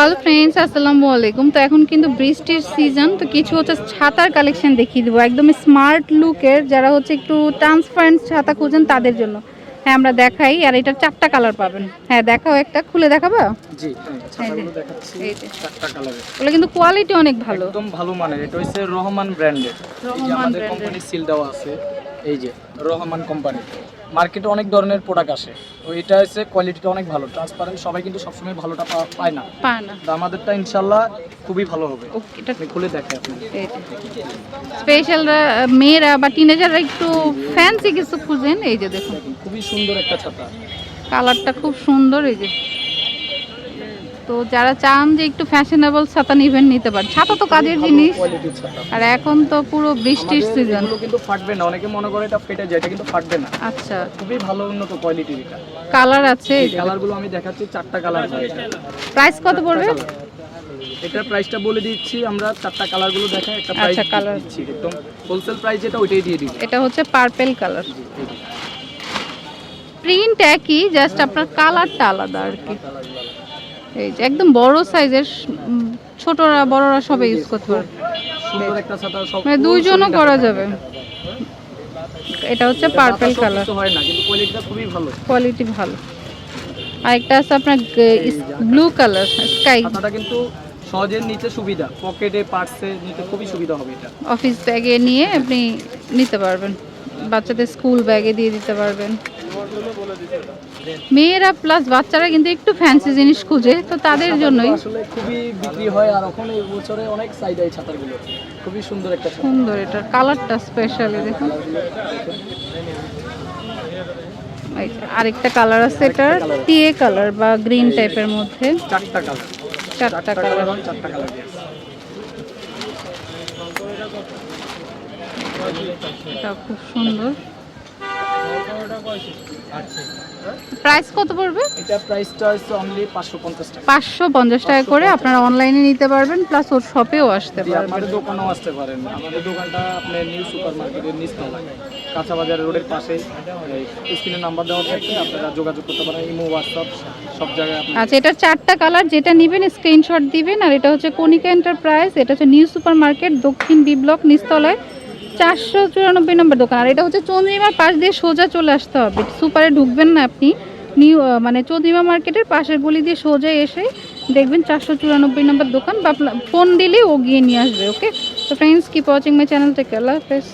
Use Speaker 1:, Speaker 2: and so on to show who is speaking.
Speaker 1: Hello friends আসসালামু আলাইকুম। তো এখন কিন্তু বৃষ্টির সিজন তো কিছু হচ্ছে ছাতার কালেকশন দেখিয়ে দেবো। একদম স্মার্ট লুকের যারা হচ্ছে একটু ট্রান্সপারেন্ট ছাতা খুঁজেন তাদের জন্য। হ্যাঁ আমরা দেখাই আর এটার চারটা কালার পাবেন। হ্যাঁ দেখাও একটা খুলে দেখাবা?
Speaker 2: জি ছাতাগুলো দেখাচ্ছি।
Speaker 1: এই যে।
Speaker 2: চারটা কালারের
Speaker 1: ওগুলো কিন্তু কোয়ালিটি অনেক ভালো।
Speaker 2: একদম ভালো মানের। এটা হচ্ছে রহমান ব্র্যান্ডের
Speaker 1: রহমান brand-এর।
Speaker 2: সিল দেওয়া আছে। এই যে রহমান কোম্পানি মার্কেটে অনেক ধরনের প্রোডাক্ট আসে। তো এটা হচ্ছে কোয়ালিটিটা অনেক ভালো। ট্রান্সপারেন্ট সবাই কিন্তু সবসময় ভালোটা পায় না।
Speaker 1: পায় না।
Speaker 2: তো আমাদেরটা ইনশাল্লাহ খুবই ভালো হবে।
Speaker 1: ওকে এটা
Speaker 2: খুলে দেখে আপনি
Speaker 1: স্পেশালরা মেয়েরা বা টিনেজাররা একটু ফ্যান্সি কিছু খুঁজেন এই যে দেখুন।
Speaker 2: খুবই সুন্দর একটা ছাতা।
Speaker 1: কালারটা খুব সুন্দর এই যে। তো যারা চান যে একটু ফ্যাশনেবল ছাতা নিবেন নিতে পারেন ছাতা তো কাজের জিনিস। আর এখন তো পুরো বৃষ্টির সিজন
Speaker 2: কিন্তু ফাটবে না অনেকে মনে করে এটা ফেটে যায় এটা কিন্তু ফাটবে না।
Speaker 1: আচ্ছা।
Speaker 2: খুবই ভালো উন্নত কোয়ালিটির এটা।
Speaker 1: কালার আছে?
Speaker 2: এই কালারগুলো আমি দেখাচ্ছি চারটা কালার আছে।
Speaker 1: প্রাইস কত পড়বে?
Speaker 2: এটার প্রাইসটা বলে দিচ্ছি আমরা চারটা কালারগুলো দেখাই একটা প্রাইস
Speaker 1: আচ্ছা।
Speaker 2: দিচ্ছি একদম হোলসেল প্রাইস যেটা ওইটাই দিয়ে দিব
Speaker 1: এটা হচ্ছে পার্পেল কালার প্রিন্ট একই জাস্ট আপনার কালারটা আলাদা আর কি। এই যে একদম বড় সাইজের ছোটরা বড়রা সবাই ইউজ করতে পারবে
Speaker 2: সব
Speaker 1: মানে দুইজনও করা যাবে। এটা হচ্ছে পার্পেল কালার
Speaker 2: হয় না কিন্তু কোয়ালিটিটা খুবই ভালো।
Speaker 1: কোয়ালিটি ভালো। আর একটা আছে আপনার ব্লু কালার স্কাই
Speaker 2: ছাতাটা কিন্তু সহজে নিতে সুবিধা পকেটে পার্সে নিতে খুবই সুবিধা হবে এটা।
Speaker 1: অফিস ব্যাগে নিয়ে আপনি নিতে পারবেন। বাচ্চাদের স্কুল ব্যাগে দিয়ে দিতে পারবেন। মেয়েরা প্লাস বাচ্চারা কিন্তু একটু ফ্যান্সি জিনিস খুঁজে তো তাদের জন্যই।
Speaker 2: আসলে খুবই বিক্রি হয় আর এখন এই বছরে অনেক এই খুবই সুন্দর একটা
Speaker 1: সুন্দর এটার কালারটা স্পেশালি দেখুন। আরেকটা কালার আছে এটার টিয়ে কালার বা গ্রিন টাইপের মধ্যে।
Speaker 2: চারটা কালার
Speaker 1: চারটা কালার
Speaker 2: কালার চারটা কালার
Speaker 1: এটা খুব সুন্দর। প্রাইস কত পড়বে?
Speaker 2: এটা প্রাইসটা হচ্ছে অনলি পাঁচশো পঞ্চাশ টাকা।
Speaker 1: পাঁচশো পঞ্চাশ টাকা করে আপনারা অনলাইনে নিতে পারবেন প্লাস ওর শপেও আসতে পারবেন।
Speaker 2: আমাদের দোকানেও আসতে পারেন। আমাদের দোকানটা আপনার নিউ সুপার মার্কেটের নিচতলায় কাঁচা বাজার রোডের পাশে স্ক্রিনের নাম্বার দেওয়া থাকবে আপনারা যোগাযোগ করতে পারেন ইমো হোয়াটসঅ্যাপ সব জায়গায় আপনি
Speaker 1: আচ্ছা এটার চারটা কালার যেটা নেবেন স্ক্রিনশট দিবেন আর এটা হচ্ছে কনিকা এন্টারপ্রাইজ এটা হচ্ছে নিউ সুপার মার্কেট দক্ষিণ বি ব্লক নিচতলায় চারশো চুরানব্বই নম্বর দোকান। আর এটা হচ্ছে চন্দ্রিমার পাশ দিয়ে সোজা চলে আসতে হবে। সুপারে ঢুকবেন না আপনি। নিউ মানে চন্দ্রিমা মার্কেটের পাশের গলি দিয়ে সোজা এসে দেখবেন চারশো চুরানব্বই নম্বর দোকান। বা ফোন দিলে ও গিয়ে নিয়ে আসবে, ওকে? তো friends keep watching my channel থেকে আল্লাহ হাফেজ।